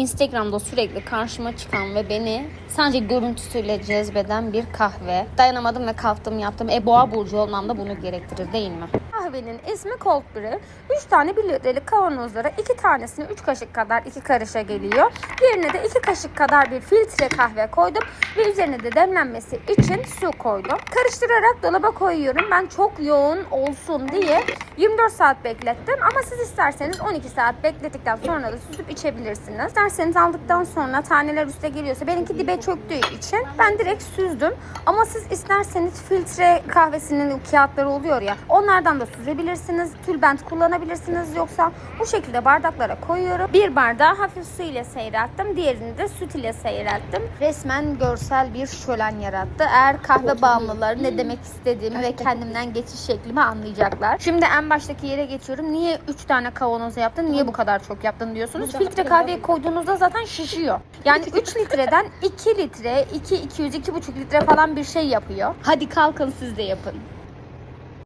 Instagram'da sürekli karşıma çıkan ve beni sadece görüntüsüyle cezbeden bir kahve. Dayanamadım ve kalktım yaptım. E boğa burcu olmam da bunu gerektirir değil mi? Kahvenin ismi Cold Brew. 3 tane 1 litrelik kavanozlara 2 tanesini 3 kaşık kadar 2 karışa geliyor. Diğerine de 2 kaşık kadar bir filtre kahve koydum ve üzerine de demlenmesi için su koydum. Karıştırarak dolaba koyuyorum. Ben çok yoğun olsun diye 24 saat beklettim ama siz isterseniz 12 saat beklettikten sonra da süzüp içebilirsiniz. İsterseniz aldıktan sonra taneler üste geliyorsa benimki dibe çöktüğü için ben direkt süzdüm. Ama siz isterseniz filtre kahvesinin kağıtları oluyor ya onlardan da süzebilirsiniz. Tülbent kullanabilirsiniz yoksa bu şekilde bardaklara koyuyorum. Bir bardağı hafif su ile seyrelttim. Diğerini de süt ile seyrelttim. Resmen görsel bir şölen yarattı. Eğer kahve bağımlıları ne demek istediğimi ve kendimden geçiş şeklimi anlayacaklar. Şimdi en baştaki yere geçiyorum. Niye 3 tane kavanoza yaptın? Niye bu kadar çok yaptın diyorsunuz. Filtre kahveyi koyduğunuzda zaten şişiyor. Yani 3 litreden 2 litre, 2 200 2,5 litre falan bir şey yapıyor. Hadi kalkın siz de yapın.